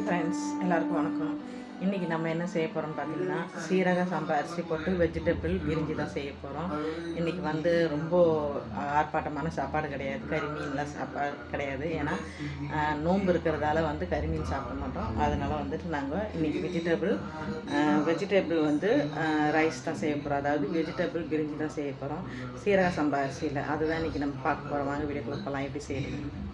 Hi friends எல்லாருக்கும் வணக்கம். இன்றைக்கி நம்ம என்ன செய்ய போகிறோம்னு பார்த்தீங்கன்னா சீரக சம்பா அரிசி போட்டு வெஜிடபிள் பிரிஞ்சி தான் செய்ய போகிறோம் இன்றைக்கி வந்து ரொம்ப ஆர்ப்பாட்டமான சாப்பாடு கிடையாது. கறிமீன்லாம் சாப்பாடு கிடையாது. ஏன்னா நோன்பு இருக்கிறதால வந்து கறிமீன் சாப்பிட மாட்டோம். அதனால் வந்துட்டு நாங்கள் இன்றைக்கி வெஜிடபிள் வெஜிடபிள் வந்து ரைஸ் தான் செய்ய போகிறோம் அதாவது வெஜிடபிள் பிரிஞ்சு தான் செய்ய போகிறோம் சீரக சம்பா அரிசியில். அதுதான் இன்றைக்கி நம்ம பார்க்க போகிறோம் வாங்க வீடியோ போகலாம் எப்படி செய்யணும்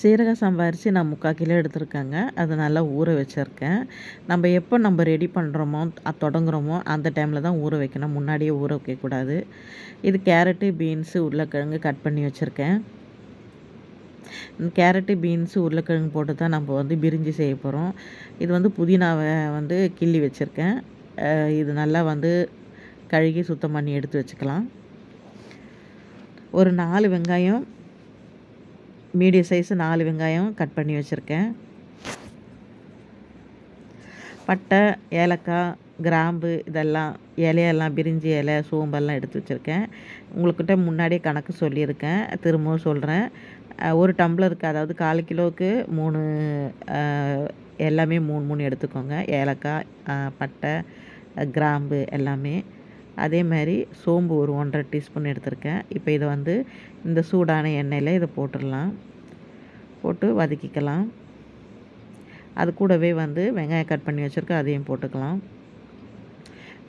சீரக சம்பா அரிசி நான் முக்கால் கிலோ எடுத்திருக்கேங்க. அதை நல்லா ஊற வச்சுருக்கேன். நம்ம எப்போ நம்ம ரெடி பண்ணுறோமோ அ- தொடங்குறோமோ அந்த டைமில் தான் ஊற வைக்கணும். முன்னாடியே ஊற வைக்கக்கூடாது. இது கேரட்டு பீன்ஸு உருளைக்கிழங்கு கட் பண்ணி வச்சுருக்கேன். கேரட்டு பீன்ஸு உருளைக்கிழங்கு போட்டு தான் நம்ம வந்து பிரிஞ்சு செய்ய போகிறோம் இது வந்து புதினாவை வந்து கிள்ளி வச்சுருக்கேன். இது நல்லா வந்து கழுகி சுத்தம் பண்ணி எடுத்து வச்சுக்கலாம். ஒரு நாலு வெங்காயம் மீடியம் சைஸு நாலு வெங்காயம் கட் பண்ணி வச்சுருக்கேன். பட்டை ஏலக்காய் கிராம்பு இதெல்லாம் இலையெல்லாம் பிரிஞ்சி இலை சோம்பெல்லாம் எடுத்து வச்சுருக்கேன். உங்கள்கிட்ட முன்னாடியே கணக்கு சொல்லியிருக்கேன். திரும்பவும் சொல்கிறேன் ஒரு டம்ளருக்கு அதாவது கால் கிலோவுக்கு மூணு எல்லாமே மூணு மூணு எடுத்துக்கோங்க. ஏலக்காய் பட்டை கிராம்பு எல்லாமே. அதே மாதிரி சோம்பு ஒரு ஒன்றரை டீஸ்பூன் எடுத்திருக்கேன். இப்போ இதை வந்து இந்த சூடான எண்ணெயில் இதை போட்டுடலாம். போட்டு வதக்கிக்கலாம். அது கூடவே வந்து வெங்காயம் கட் பண்ணி வச்சுருக்கேன் அதையும் போட்டுக்கலாம்.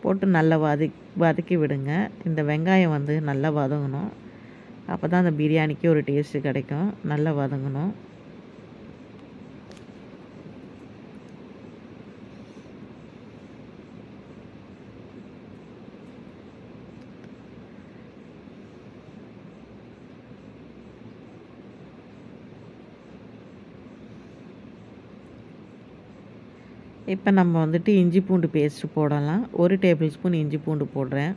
போட்டு நல்லா வதக்கி வதக்கி விடுங்க. இந்த வெங்காயம் வந்து நல்லா வதங்கணும். அப்போ தான் அந்த பிரியாணிக்கு ஒரு டேஸ்ட்டு கிடைக்கும். நல்லா வதங்கணும். இப்போ நம்ம வந்துட்டு இஞ்சி பூண்டு பேஸ்ட்டு போடலாம். ஒரு டேபிள் ஸ்பூன் இஞ்சி பூண்டு போடுறேன்.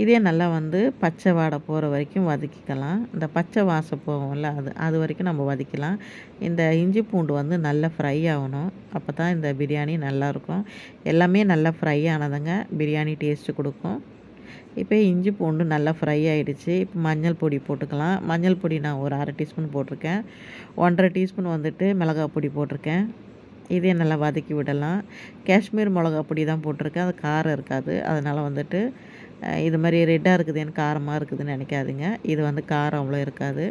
இதே நல்லா வந்து பச்சை வாடை போகிற வரைக்கும் வதக்கிக்கலாம். இந்த பச்சை வாசம் போகும்ல அது அது வரைக்கும் நம்ம வதக்கலாம் இந்த இஞ்சி பூண்டு வந்து நல்லா ஃப்ரை ஆகணும். அப்போ தான் இந்த பிரியாணி நல்லாயிருக்கும் எல்லாமே நல்லா ஃப்ரை ஆனதுங்க. பிரியாணி டேஸ்ட்டு கொடுக்கும். இப்போ இஞ்சி பூண்டு நல்லா ஃப்ரை ஆகிடுச்சு இப்போ மஞ்சள் பொடி போட்டுக்கலாம். மஞ்சள் பொடி நான் ஒரு அரை டீஸ்பூன் போட்டிருக்கேன். ஒன்றரை டீஸ்பூன் வந்துட்டு மிளகாய் பொடி போட்டிருக்கேன். இதே நல்லா வதக்கி விடலாம். காஷ்மீர் மிளகா பொடி தான் போட்டிருக்கேன். அது காரம் இருக்காது. அதனால் வந்துட்டு இது மாதிரி ரெட்டாக இருக்குதுன்னு காரமாக இருக்குதுன்னு நினைக்காதீங்க. இது வந்து காரம் அவ்வளோ இருக்காது.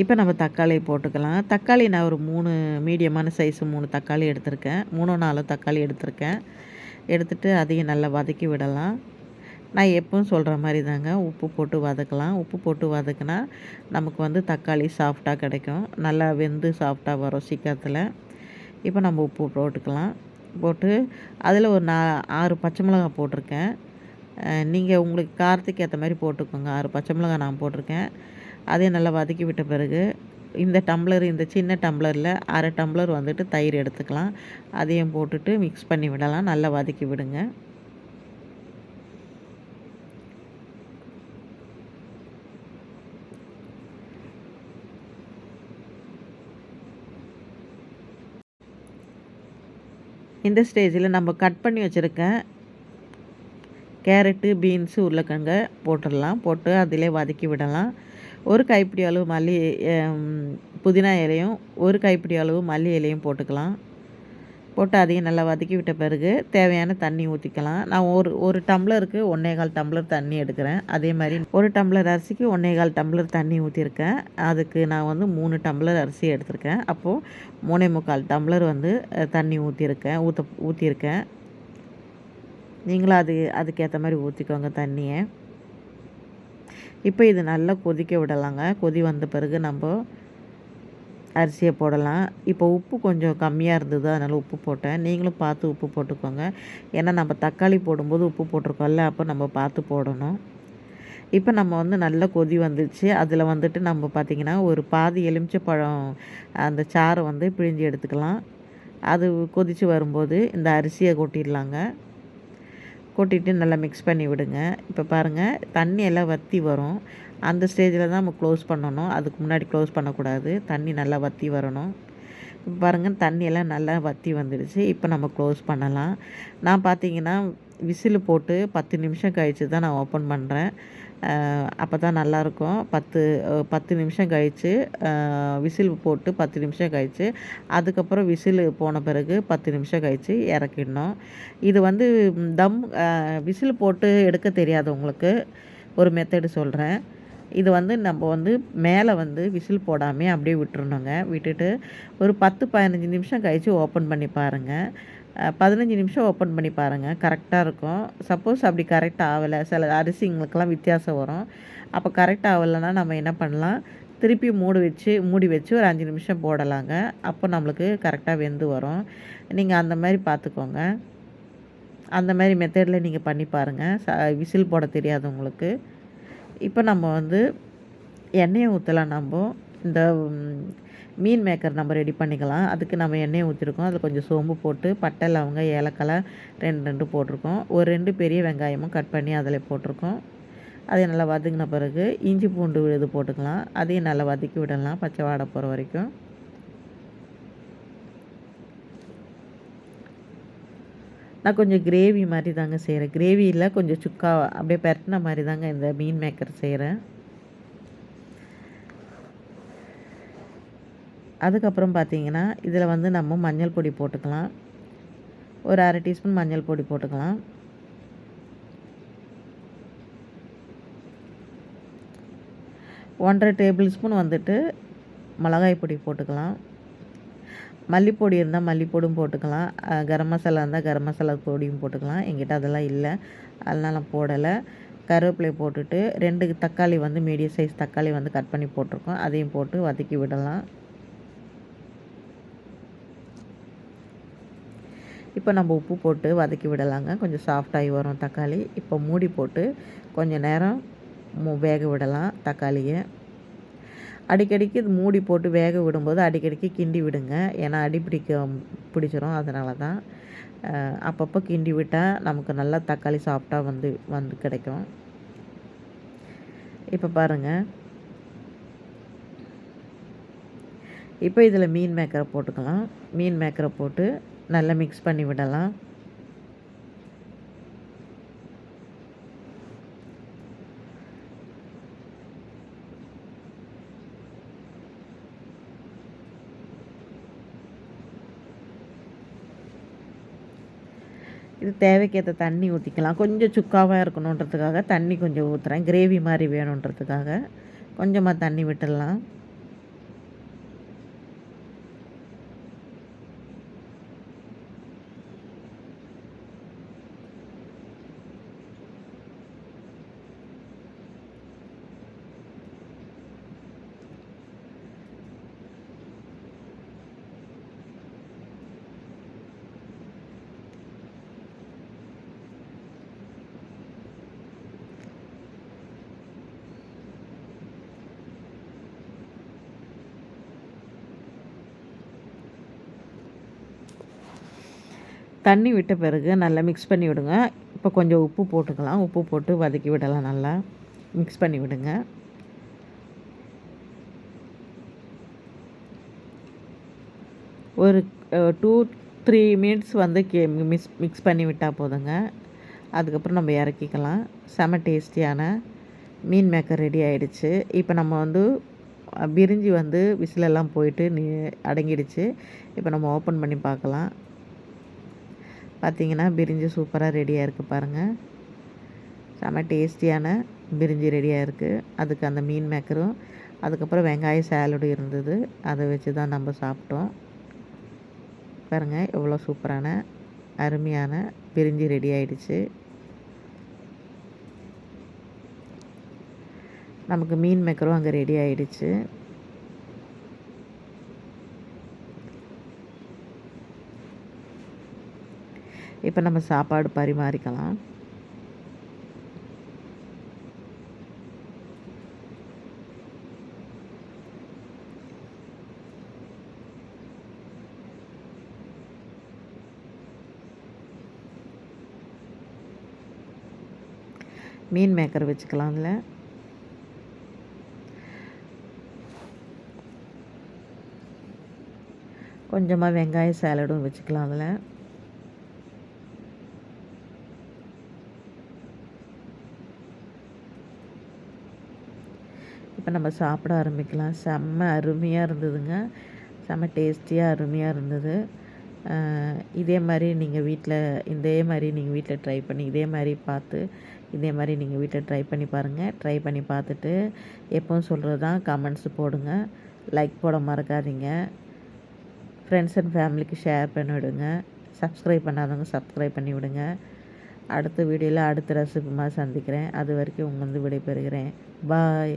இப்போ நம்ம தக்காளி போட்டுக்கலாம். தக்காளி நான் ஒரு மூணு மீடியமான சைஸு மூணு தக்காளி எடுத்திருக்கேன். மூணு நாலு தக்காளி எடுத்திருக்கேன். எடுத்துகிட்டு அதையும் நல்லா வதக்கி விடலாம். நான் எப்பவும் சொல்கிற மாதிரி தாங்க உப்பு போட்டு வதக்கலாம். உப்பு போட்டு வதக்குனா நமக்கு வந்து தக்காளி சாஃப்டாக கிடைக்கும். நல்லா வெந்து சாஃப்டாக வரும் சீக்கிரத்தில். இப்போ நம்ம உப்பு போட்டுக்கலாம். போட்டு அதில் ஒரு நா ஆறு பச்சை மிளகாய் போட்டிருக்கேன். நீங்கள் உங்களுக்கு காரத்துக்கு ஏற்ற மாதிரி போட்டுக்கோங்க. ஆறு பச்சை மிளகாய் நான் போட்டிருக்கேன். அதையும் நல்லா வதக்கி விட்ட பிறகு இந்த டம்ளர் இந்த சின்ன டம்ளரில் அரை டம்ளர் வந்துட்டு தயிர் எடுத்துக்கலாம். அதையும் போட்டுட்டு மிக்ஸ் பண்ணி விடலாம். நல்லா வதக்கி விடுங்க. இந்த ஸ்டேஜில் நம்ம கட் பண்ணி வச்சுருக்க கேரட்டு பீன்ஸு உருளைக்கிழங்க போட்டுடலாம். போட்டு அதிலே வதக்கி விடலாம். ஒரு கைப்பிடி அளவு மல்லி புதினா இலையும் ஒரு கைப்பிடி அளவு மல்லி இலையும் போட்டுக்கலாம். போட்டு அதையும் நல்லா வதக்கி விட்ட பிறகு தேவையான தண்ணி ஊற்றிக்கலாம் நான் ஒரு ஒரு டம்ளருக்கு ஒன்றே கால் டம்ளர் தண்ணி எடுக்கிறேன். அதே மாதிரி ஒரு டம்ளர் அரிசிக்கு ஒன்றே கால் டம்ளர் தண்ணி ஊற்றிருக்கேன் அதுக்கு நான் வந்து மூணு டம்ளர் அரிசி எடுத்திருக்கேன். அப்போது மூணே முக்கால் டம்ளர் வந்து தண்ணி ஊற்றிருக்கேன் ஊற்ற ஊற்றிருக்கேன் நீங்களும் அது அதுக்கேற்ற மாதிரி ஊற்றிக்கோங்க தண்ணியை. இப்போ இது நல்லா கொதிக்க விடலாங்க. கொதி வந்த பிறகு நம்ம அரிசியை போடலாம். இப்போ உப்பு கொஞ்சம் கம்மியாக இருந்தது அதனால் உப்பு போட்டேன். நீங்களும் பார்த்து உப்பு போட்டுக்கோங்க. ஏன்னா நம்ம தக்காளி போடும்போது உப்பு போட்டிருக்கோம்ல அப்போ நம்ம பார்த்து போடணும். இப்போ நம்ம வந்து நல்ல கொதி வந்துச்சு. அதில் வந்துட்டு நம்ம பார்த்திங்கன்னா ஒரு பாதி எலுமிச்சை பழம் அந்த சாறை வந்து பிழிஞ்சு எடுத்துக்கலாம். அது கொதித்து வரும்போது இந்த அரிசியை கொட்டிடலாங்க. கொட்டிட்டு நல்லா மிக்ஸ் பண்ணி விடுங்க. இப்போ பாருங்கள் தண்ணி எல்லாம் வற்றி வரும். அந்த ஸ்டேஜில் தான் நம்ம க்ளோஸ் பண்ணணும். அதுக்கு முன்னாடி க்ளோஸ் பண்ணக்கூடாது. தண்ணி நல்லா வற்றி வரணும். இப்போ பாருங்கள் தண்ணியெல்லாம் நல்லா வற்றி வந்துடுச்சு. இப்போ நம்ம க்ளோஸ் பண்ணலாம். நான் பார்த்தீங்கன்னா விசில் போட்டு பத்து நிமிஷம் கழித்து தான் நான் ஓப்பன் பண்ணுறேன் அப்போ தான் நல்லாயிருக்கும். பத்து பத்து நிமிஷம் கழித்து விசில் போட்டு பத்து நிமிஷம் கழித்து அதுக்கப்புறம் விசில் போன பிறகு பத்து நிமிஷம் கழித்து இறக்கிடணும். இது வந்து தம் விசில் போட்டு எடுக்க தெரியாதவங்களுக்கு ஒரு மெத்தடு சொல்கிறேன் இது வந்து நம்ம வந்து மேலே வந்து விசில் போடாமல் அப்படியே விட்டுறணுங்க. விட்டுட்டு ஒரு பத்து பதினஞ்சு நிமிஷம் கழித்து ஓப்பன் பண்ணி பாருங்கள் பதினஞ்சு நிமிஷம் ஓப்பன் பண்ணி பாருங்கள் கரெக்டாக இருக்கும். சப்போஸ் அப்படி கரெக்டாக ஆகலை. சில அரிசிங்களுக்கெல்லாம் வித்தியாசம் வரும். அப்போ கரெக்டாக ஆகலைன்னா நம்ம என்ன பண்ணலாம்? திருப்பி மூடி வச்சு மூடி வச்சு ஒரு அஞ்சு நிமிஷம் போடலாங்க. அப்போ நம்மளுக்கு கரெக்டாக வெந்து வரும். நீங்கள் அந்த மாதிரி பார்த்துக்கோங்க. அந்த மாதிரி மெத்தடில் நீங்கள் பண்ணி பாருங்கள் ச விசில் போட தெரியாதவங்களுக்கு இப்போ நம்ம வந்து எண்ணெயை ஊற்றலாம் நம்ம. இந்த மீன் மேக்கர் நம்ம ரெடி பண்ணிக்கலாம். அதுக்கு நம்ம எண்ணெயை ஊற்றிருக்கோம் அதில் கொஞ்சம் சோம்பு போட்டு பட்டை லவங்க ஏலக்காய் ரெண்டு ரெண்டு போட்டிருக்கோம். ஒரு ரெண்டு பெரிய வெங்காயமும் கட் பண்ணி அதில் போட்டிருக்கோம். அதை நல்லா வதங்கின பிறகு இஞ்சி பூண்டு இது போட்டுக்கலாம். அதையும் நல்லா வதக்கி விடலாம். பச்சை வாடை போகிற வரைக்கும். நான் கொஞ்சம் கிரேவி மாதிரி தாங்க செய்கிறேன் கிரேவியில் கொஞ்சம் சுக்கா அப்படியே பரட்டின மாதிரி தாங்க இந்த மீன் மேக்கர் செய்கிறேன் அதுக்கப்புறம் பார்த்தீங்கன்னா இதில் வந்து நம்ம மஞ்சள் பொடி போட்டுக்கலாம். ஒரு அரை டீஸ்பூன் மஞ்சள் பொடி போட்டுக்கலாம். ஒன்றரை டேபிள் ஸ்பூன் வந்துட்டு மிளகாய் பொடி போட்டுக்கலாம். மல்லிப்பொடி இருந்தால் மல்லிப்பொடியும் போட்டுக்கலாம். கரம் மசாலா இருந்தால் கரம் மசாலா பொடியும் போட்டுக்கலாம். என்கிட்ட அதெல்லாம் இல்லை. அதனால் நான் போடலை. கருவேப்பிலை போட்டுட்டு ரெண்டு தக்காளி வந்து மீடியம் சைஸ் தக்காளி வந்து கட் பண்ணி போட்டிருக்கோம். அதையும் போட்டு வதக்கி விடலாம். இப்போ நம்ம உப்பு போட்டு வதக்கி விடலாங்க. கொஞ்சம் சாஃப்டாகி வரும் தக்காளி. இப்போ மூடி போட்டு கொஞ்சம் நேரம் வேக விடலாம் தக்காளியை. அடிக்கடிக்கு இது மூடி போட்டு வேக விடும்போது அடிக்கடிக்கு கிண்டி விடுங்க. ஏன்னா அடி பிடிக்க பிடிச்சிரும். அதனால தான் அப்பப்போ கிண்டி விட்டால் நமக்கு நல்லா தக்காளி சாஃப்டாக வந்து வந்து கிடைக்கும். இப்போ பாருங்கள் இப்போ இதில் மீன் மேக்கரை போட்டுக்கலாம். மீன் மேக்கரை போட்டு நல்லா மிக்ஸ் பண்ணி விடலாம். இது தேவைக்கேற்ற தண்ணி ஊற்றிக்கலாம் கொஞ்சம் சுக்காவாக இருக்கணுன்றதுக்காக தண்ணி கொஞ்சம் ஊற்றுறேன் கிரேவி மாதிரி வேணுன்றதுக்காக. கொஞ்சமாக தண்ணி விட்டுடலாம். தண்ணி விட்ட பிறகு நல்லா மிக்ஸ் பண்ணி விடுங்க. இப்போ கொஞ்சம் உப்பு போட்டுக்கலாம். உப்பு போட்டு வதக்கி விடலாம் நல்லா. மிக்ஸ் பண்ணி விடுங்க. ஒரு டூ த்ரீ மினிட்ஸ் வந்து கே மிக்ஸ் மிக்ஸ் பண்ணி விட்டால் போதுங்க. அதுக்கப்புறம் நம்ம இறக்கிக்கலாம். செம டேஸ்டியான மீன் மேக்கர் ரெடி ஆகிடுச்சு இப்போ நம்ம வந்து பிரிஞ்சு வந்து விசிலெல்லாம் போயிட்டு நீ அடங்கிடுச்சு. இப்போ நம்ம ஓப்பன் பண்ணி பார்க்கலாம். பார்த்தீங்கன்னா பிரிஞ்சி சூப்பராக ரெடியாக இருக்குது பாருங்கள் செம டேஸ்டியான பிரிஞ்சி ரெடியாக இருக்குது அதுக்கு அந்த மீன் மேக்கரும் அதுக்கப்புறம் வெங்காய சேலடு இருந்தது. அதை வச்சு தான் நம்ம சாப்பிட்டோம். பாருங்கள் எவ்வளோ சூப்பரான அருமையான பிரிஞ்சி ரெடி ஆயிடுச்சு. நமக்கு மீன் மேக்கரும் அங்கே ரெடி ஆயிடுச்சு. இப்போ நம்ம சாப்பாடு பரிமாறிக்கலாம். மீன் மேக்கர் வச்சுக்கலாம் அதில் கொஞ்சமாக வெங்காய சாலடும் வச்சுக்கலாம் அதில் இப்போ நம்ம சாப்பிட ஆரம்பிக்கலாம். செம்ம அருமையாக இருந்ததுங்க. செம்ம டேஸ்டியாக அருமையாக இருந்தது. இதே மாதிரி நீங்கள் வீட்டில் இதே மாதிரி நீங்கள் வீட்டில் ட்ரை பண்ணி இதே மாதிரி பார்த்து இதே மாதிரி நீங்கள் வீட்டில் ட்ரை பண்ணி பாருங்கள் ட்ரை பண்ணி பார்த்துட்டு எப்பவும் சொல்கிறது தான் கமெண்ட்ஸ் போடுங்க. லைக் போட மறக்காதீங்க. ஃப்ரெண்ட்ஸ் அண்ட் ஃபேமிலிக்கு ஷேர் பண்ணி விடுங்க. சப்ஸ்கிரைப் பண்ணாதவங்க சப்ஸ்கிரைப் பண்ணி விடுங்க. அடுத்த வீடியோவில் அடுத்த ரசிப்புமா சந்திக்கிறேன். அது வரைக்கும் உங்கள் வந்து விடைபெறுகிறேன். பாய்